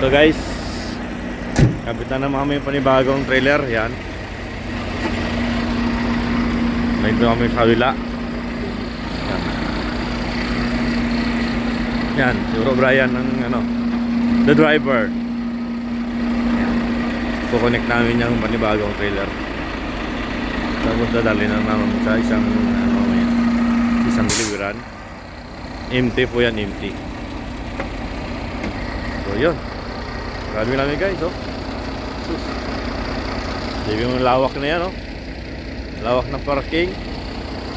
ito guys. Kapitan na kami yung panibagong trailer. Yan. Nandito kami sa kabila. Yan. Yan. Siguro Brian ng ano. The driver. Yan. Kukonect namin yung panibagong trailer. Tapos dadali na namin sa isang ano mamaya. Isang deliveran. Empty po yan, empty. So yun. Grabe namin guys, oh. Sus. Sabi mo lawak na yan, oh. Lawak ng parking.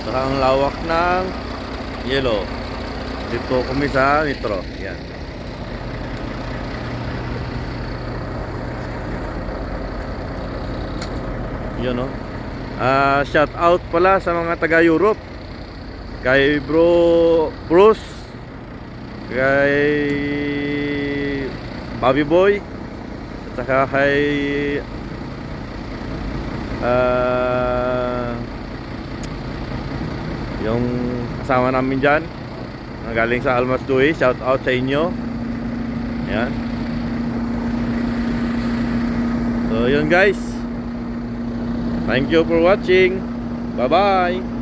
Saka ang lawak ng yellow. Dito kami sa nitro. Yan. Yun, oh. Ah, shout out pala sa mga taga Europe. Kay Bro Bruce. Kay Bobby Boy. At saka kay ah yung kasama namin dyan na galing sa Almas Dui shout out sa inyo. Yan so yun guys. Thank you for watching. Bye bye